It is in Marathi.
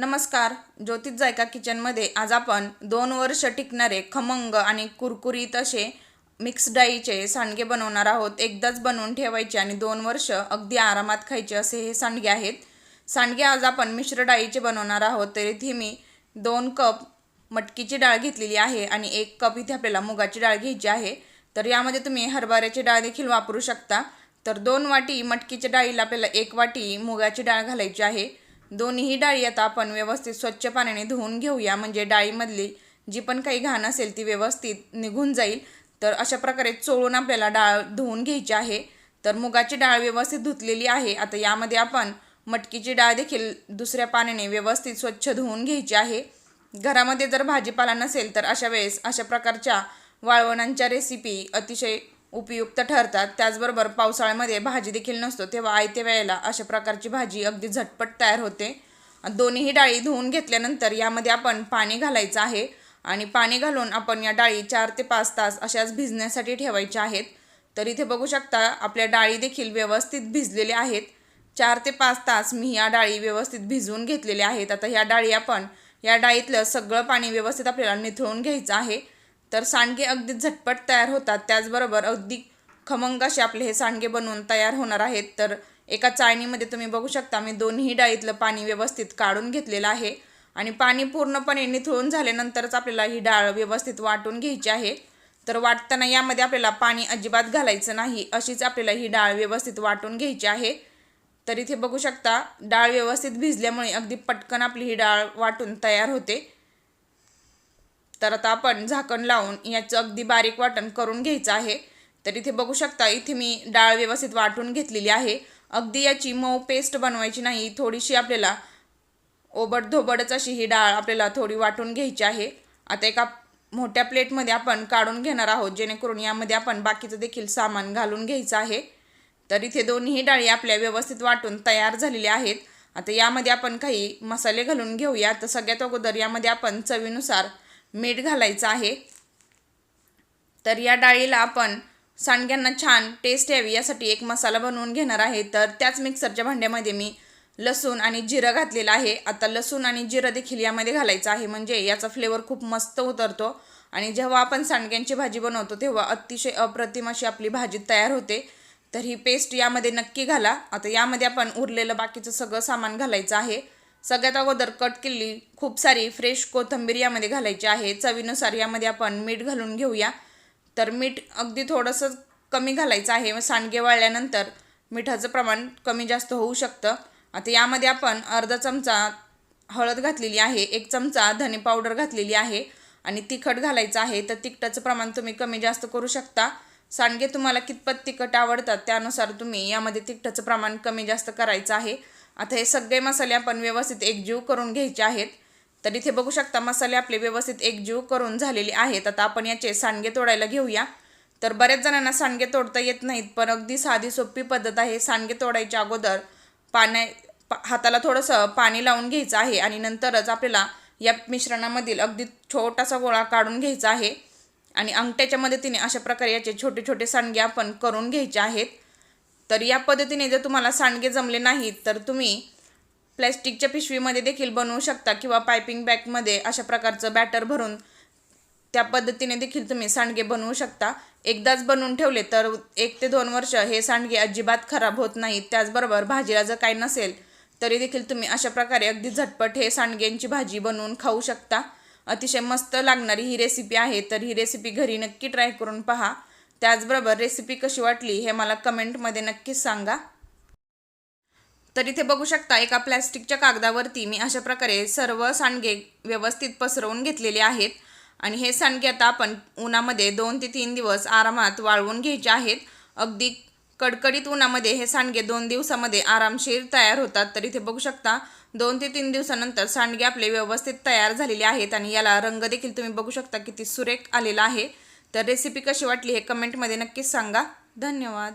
नमस्कार ज्योतिष जायका किचनमध्ये आज आपण दोन वर्ष टिकणारे खमंग आणि कुरकुरीत असे मिक्स डाळीचे सांडगे बनवणार आहोत. एकदाच बनवून ठेवायचे आणि दोन वर्ष अगदी आरामात खायचे असे हे सांडगे आहेत. सांडगे आज आपण मिश्र डाळीचे बनवणार आहोत. तर इथे मी दोन कप मटकीची डाळ घेतलेली आहे आणि एक कप इथे आपल्याला मुगाची डाळ घ्यायची आहे. तर यामध्ये तुम्ही हरभऱ्याची डाळ देखील वापरू शकता. तर दोन वाटी मटकीच्या डाळीला आपल्याला एक वाटी मुगाची डाळ घालायची आहे. दोन्हीही डाळी आता आपण व्यवस्थित स्वच्छ पाण्याने धुवून घेऊया. म्हणजे डाळीमधली जी पण काही घाण असेल ती व्यवस्थित निघून जाईल. तर अशा प्रकारे चोळून आपल्याला डाळ धुवून घ्यायची आहे. तर मुगाची डाळ व्यवस्थित धुतलेली आहे. आता यामध्ये आपण मटकीची डाळ देखील दुसऱ्या पाण्याने व्यवस्थित स्वच्छ धुवून घ्यायची आहे. घरामध्ये जर भाजीपाला नसेल तर अशा वेळेस अशा प्रकारच्या वाळवणांच्या रेसिपी अतिशय उपयुक्त ठरतात. त्याचबरोबर पावसाळ्यामध्ये भाजी देखील नसतो तेव्हा आयत्या वेळेला अशा प्रकारची भाजी अगदी झटपट तयार होते. दोन्हीही डाळी धुवून घेतल्यानंतर यामध्ये आपण पाणी घालायचं आहे आणि पाणी घालून आपण या डाळी चार ते पाच तास अशाच भिजण्यासाठी ठेवायच्या आहेत. तर इथे बघू शकता आपल्या डाळी देखील व्यवस्थित भिजलेल्या आहेत. चार ते पाच तास मी या डाळी व्यवस्थित भिजवून घेतलेल्या आहेत. आता ह्या डाळी आपण या डाळीतलं सगळं पाणी व्यवस्थित आपल्याला निथळून घ्यायचं आहे. तर सांडगे अगदी झटपट तयार होतात. त्याचबरोबर अगदी खमंग असे आपले हे सांडगे बनवून तयार होणार आहेत. तर एका चाळणीमध्ये तुम्ही बघू शकता मी दोन्ही डाळीतलं पाणी व्यवस्थित काढून घेतलेलं आहे. आणि पाणी पूर्णपणे निथळून झाल्यानंतरच आपल्याला ही डाळ व्यवस्थित वाटून घ्यायची आहे. तर वाटताना यामध्ये आपल्याला पाणी अजिबात घालायचं नाही अशीच आपल्याला ही डाळ व्यवस्थित वाटून घ्यायची आहे. तर इथे बघू शकता डाळ व्यवस्थित भिजल्यामुळे अगदी पटकन आपली ही डाळ वाटून तयार होते. तर आता आपण झाकण लावून याचं अगदी बारीक वाटण करून घ्यायचं आहे. तर इथे बघू शकता इथे मी डाळ व्यवस्थित वाटून घेतलेली आहे. अगदी याची मऊ पेस्ट बनवायची नाही थोडीशी आपल्याला ओबड धोबडच अशी ही डाळ आपल्याला थोडी वाटून घ्यायची आहे. आता एका मोठ्या प्लेटमध्ये आपण काढून घेणार आहोत जेणेकरून यामध्ये आपण बाकीचं देखील सामान घालून घ्यायचं आहे. तर इथे दोन्ही डाळी आपल्या व्यवस्थित वाटून तयार झालेल्या आहेत. आता यामध्ये आपण काही मसाले घालून घेऊया. तर सगळ्यात अगोदर यामध्ये आपण चवीनुसार मीठ घालायचं आहे. तर या डाळीला आपण सांडग्यांना छान टेस्ट यावी यासाठी एक मसाला बनवून घेणार आहे. तर त्याच मिक्सरच्या भांड्यामध्ये मी लसूण आणि जिरं घातलेलं आहे. आता लसूण आणि जिरं देखील यामध्ये घालायचं आहे. म्हणजे याचा फ्लेवर खूप मस्त उतरतो. आणि जेव्हा आपण सांडग्यांची भाजी बनवतो तेव्हा अतिशय अप्रतिम अशी आपली भाजी तयार होते. तर ही पेस्ट यामध्ये नक्की घाला. आता यामध्ये आपण उरलेलं बाकीचं सगळं सामान घालायचं आहे. सगळ्यात अगोदर कट केलेली खूप सारी फ्रेश कोथिंबीर यामध्ये घालायची आहे. चवीनुसार यामध्ये आपण मीठ घालून घेऊया. तर मीठ अगदी थोडंसं कमी घालायचं आहे. सांडगे वाळल्यानंतर मिठाचं प्रमाण कमी जास्त होऊ शकतं. आता यामध्ये आपण अर्धा चमचा हळद घातलेली आहे. एक चमचा धने पावडर घातलेली आहे. आणि तिखट घालायचं आहे. तर तिखटाचं प्रमाण तुम्ही कमी जास्त करू शकता. सांडगे तुम्हाला कितपत तिखट आवडतात त्यानुसार तुम्ही यामध्ये तिखटाचं प्रमाण कमी जास्त करायचं आहे. आता हे सगळे मसाले आपण व्यवस्थित एकजीव करून घ्यायचे आहेत. तर इथे बघू शकता मसाले आपले व्यवस्थित एकजीव करून झालेले आहेत. आता आपण याचे सांडगे तोडायला घेऊया. तर बऱ्याच जणांना सांडगे तोडता येत नाहीत पण अगदी साधी सोपी पद्धत आहे. सांडगे तोडायच्या अगोदर पाण्या हाताला थोडंसं पाणी लावून घ्यायचं आहे आणि नंतरच आपल्याला या मिश्रणामधील अगदी छोटासा गोळा काढून घ्यायचा आहे. आणि अंगठ्याच्या मदतीने अशा प्रकारे याचे छोटे छोटे सांडगे आपण करून घ्यायचे आहेत. तर या पद्धतीने जर तुम्हाला सांडगे जमले नाहीत तर तुम्ही प्लॅस्टिकच्या पिशवीमध्ये देखील बनवू शकता किंवा पायपिंग बॅगमध्ये अशा प्रकारचं बॅटर भरून त्या पद्धतीने देखील तुम्ही सांडगे बनवू शकता. एकदाच बनवून ठेवले तर एक ते दोन वर्ष हे सांडगे अजिबात खराब होत नाहीत. त्याचबरोबर भाजीला जर काही नसेल तरी देखील तुम्ही अशा प्रकारे अगदी झटपट हे सांडग्यांची भाजी बनवून खाऊ शकता. अतिशय मस्त लागणारी ही रेसिपी आहे तर ही रेसिपी घरी नक्की ट्राय करून पहा. त्याचबरोबर रेसिपी कशी वाटली हे मला कमेंटमध्ये नक्कीच सांगा. तर इथे बघू शकता एका प्लॅस्टिकच्या कागदावरती मी अशा प्रकारे सर्व सांडगे व्यवस्थित पसरवून घेतलेले आहेत. आणि हे सांडगे आता आपण उन्हामध्ये दोन ते तीन दिवस आरामात वाळवून घ्यायचे आहेत. अगदी कडकडीत उन्हामध्ये हे सांडगे दोन दिवसामध्ये आरामशीर तयार होतात. तर इथे बघू शकता दोन ते तीन दिवसानंतर सांडगे आपले व्यवस्थित तयार झालेले आहेत. आणि याला रंग देखील तुम्ही बघू शकता किती सुरेख आलेला आहे. तर रेसिपी कशी वाटली हे कमेंटमध्ये नक्कीच सांगा. धन्यवाद.